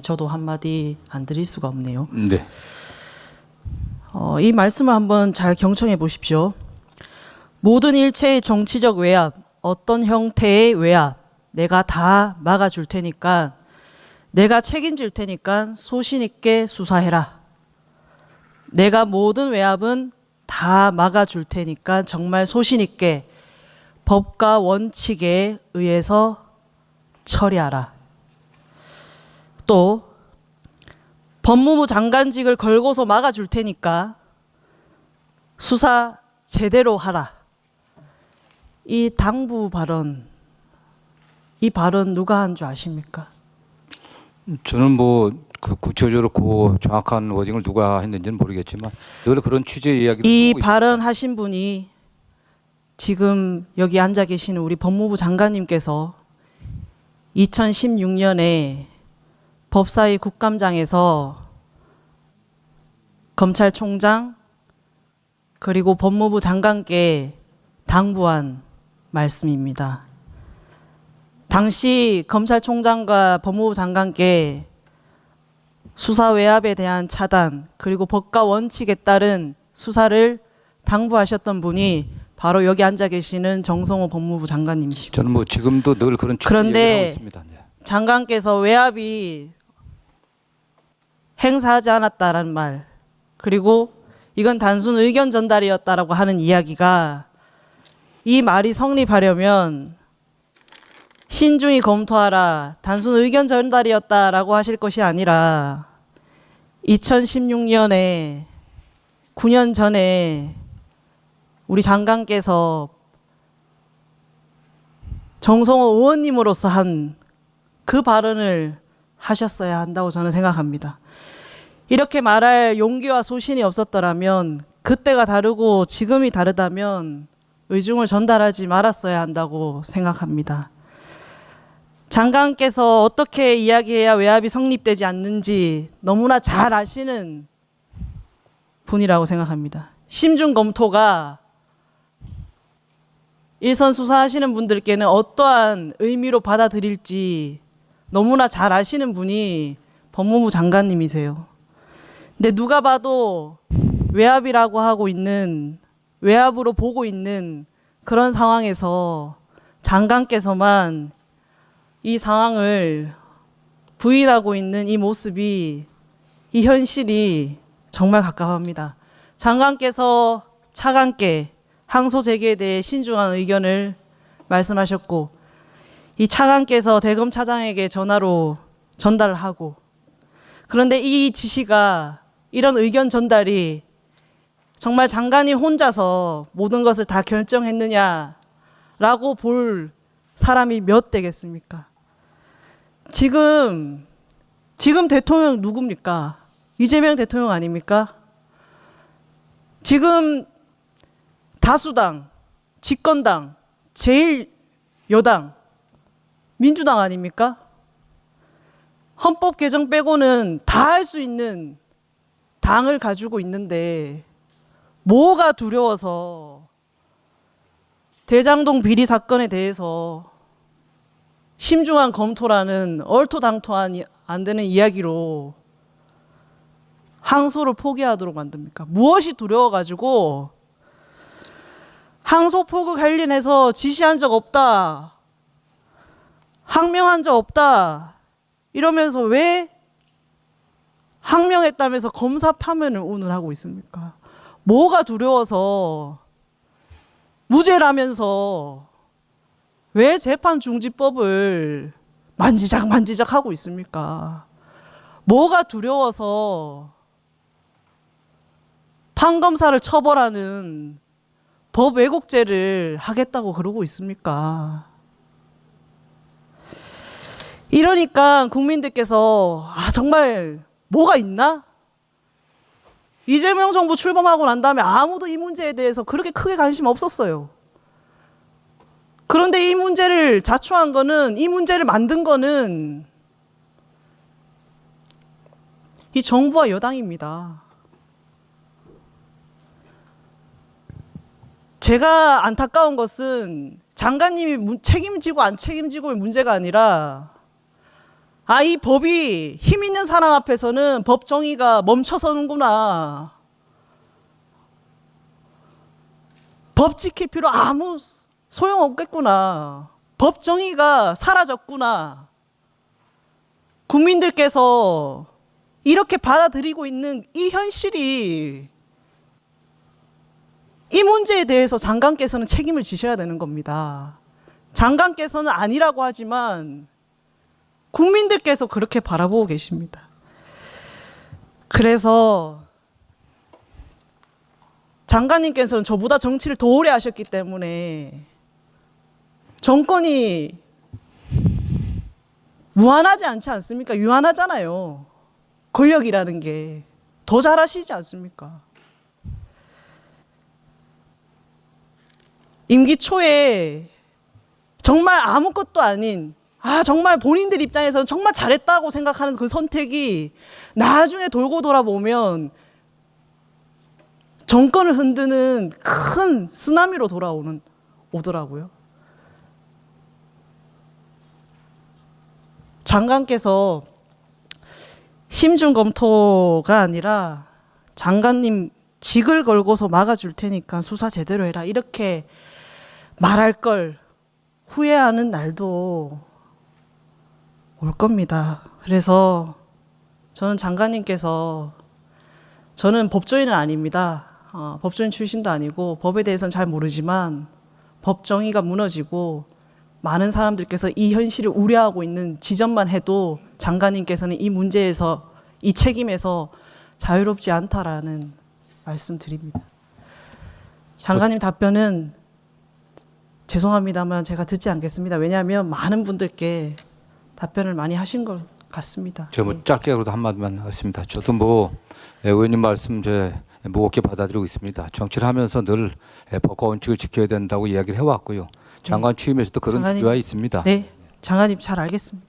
저도 한마디 안 드릴 수가 없네요. 네. 어, 이 말씀을 한번 잘 경청해 보십시오. 모든 일체의 정치적 외압, 어떤 형태의 외압, 내가 다 막아줄 테니까, 내가 책임질 테니까 소신 있게 수사해라. 내가 모든 외압은 다 막아줄 테니까 정말 소신 있게 법과 원칙에 의해서 처리하라. 또 법무부 장관직을 걸고서 막아줄 테니까 수사 제대로 하라. 이 당부 발언, 이 발언 누가 한 줄 아십니까? 저는 뭐 그 구체적으로 그 정확한 워딩을 누가 했는지는 모르겠지만 늘 그런 취지의 이야기를 이 하고 있습니다. 발언 하신 분이 지금 여기 앉아 계시는 우리 법무부 장관님께서 2016년에 법사위 국감장에서 검찰총장 그리고 법무부 장관께 당부한 말씀입니다. 당시 검찰총장과 법무부 장관께 수사 외압에 대한 차단 그리고 법과 원칙에 따른 수사를 당부하셨던 분이 바로 여기 앉아 계시는 정성호 법무부 장관님이십니다. 저는 뭐 지금도 늘 그런 그런데 이야기를 하고 있습니다. 네. 장관께서 외압이 행사하지 않았다라는 말. 그리고 이건 단순 의견 전달이었다라고 하는 이야기가 이 말이 성립하려면 신중히 검토하라 단순 의견 전달이었다라고 하실 것이 아니라 2016년에 9년 전에 우리 장관께서 정성호 의원님으로서 한 그 발언을 하셨어야 한다고 저는 생각합니다. 이렇게 말할 용기와 소신이 없었더라면 그때가 다르고 지금이 다르다면 의중을 전달하지 말았어야 한다고 생각합니다. 장관께서 어떻게 이야기해야 외압이 성립되지 않는지 너무나 잘 아시는 분이라고 생각합니다. 심중 검토가 일선 수사하시는 분들께는 어떠한 의미로 받아들일지 너무나 잘 아시는 분이 법무부 장관님이세요. 근데 누가 봐도 외압이라고 하고 있는 외압으로 보고 있는 그런 상황에서 장관께서만 이 상황을 부인하고 있는 이 모습이 이 현실이 정말 가깝합니다. 장관께서 차관께 항소 제기에 대해 신중한 의견을 말씀하셨고 이 차관께서 대검 차장에게 전화로 전달을 하고 그런데 이 지시가 이런 의견 전달이 정말 장관이 혼자서 모든 것을 다 결정했느냐라고 볼 사람이 몇 되겠습니까? 지금 지금 대통령 누굽니까? 이재명 대통령 아닙니까? 지금 다수당, 집권당, 제일 여당 민주당 아닙니까? 헌법 개정 빼고는 다 할 수 있는 당을 가지고 있는데 뭐가 두려워서 대장동 비리 사건에 대해서 심중한 검토라는 얼토당토한 이- 안 되는 이야기로 항소를 포기하도록 만듭니까? 무엇이 두려워가지고 항소 포기 관련해서 지시한 적 없다. 항명한 적 없다. 이러면서 왜 항명했다면서 검사 파면을 오늘 하고 있습니까? 뭐가 두려워서 무죄라면서 왜 재판 중지법을 만지작 만지작 하고 있습니까? 뭐가 두려워서 판검사를 처벌하는 법 왜곡죄를 하겠다고 그러고 있습니까? 이러니까 국민들께서 아 정말 뭐가 있나? 이재명 정부 출범하고 난 다음에 아무도 이 문제에 대해서 그렇게 크게 관심 없었어요. 그런데 이 문제를 자초한 거는 이 문제를 만든 거는 이 정부와 여당입니다. 제가 안타까운 것은 장관님이 문- 책임지고 안 책임지고의 문제가 아니라 아, 이 법이 힘 있는 사람 앞에서는 법 정의가 멈춰서는구나. 법 지킬 필요 아무 소용 없겠구나. 법 정의가 사라졌구나. 국민들께서 이렇게 받아들이고 있는 이 현실이 이 문제에 대해서 장관께서는 책임을 지셔야 되는 겁니다. 장관께서는 아니라고 하지만 국민들께서 그렇게 바라보고 계십니다. 그래서 장관님께서는 저보다 정치를 더 오래 하셨기 때문에 정권이 무한하지 않지 않습니까? 유한하잖아요. 권력이라는 게 더 잘하시지 않습니까? 임기 초에 정말 아무것도 아닌 아 정말 본인들 입장에서는 정말 잘했다고 생각하는 그 선택이 나중에 돌고 돌아보면 정권을 흔드는 큰 쓰나미로 돌아오는 오더라고요. 장관께서 심중 검토가 아니라 장관님 직을 걸고서 막아줄 테니까 수사 제대로 해라 이렇게 말할 걸 후회하는 날도 올 겁니다. 그래서 저는 장관님께서 저는 법조인은 아닙니다. 어, 법조인 출신도 아니고 법에 대해서는 잘 모르지만 법 정의가 무너지고 많은 사람들께서 이 현실을 우려하고 있는 지점만 해도 장관님께서는 이 문제에서 이 책임에서 자유롭지 않다라는 말씀드립니다. 장관님 답변은 죄송합니다만 제가 듣지 않겠습니다. 왜냐하면 많은 분들께 답변을 많이 하신 것 같습니다. 제가 뭐 네. 짧게라도 한마디만 하겠습니다. 저도 뭐 예, 의원님 말씀 제 무겁게 받아들이고 있습니다. 정치를 하면서 늘 예, 법과 원칙을 지켜야 된다고 이야기를 해왔고요. 장관 취임에서도 그런 장관님. 기회가 있습니다. 네, 장관님 잘 알겠습니다.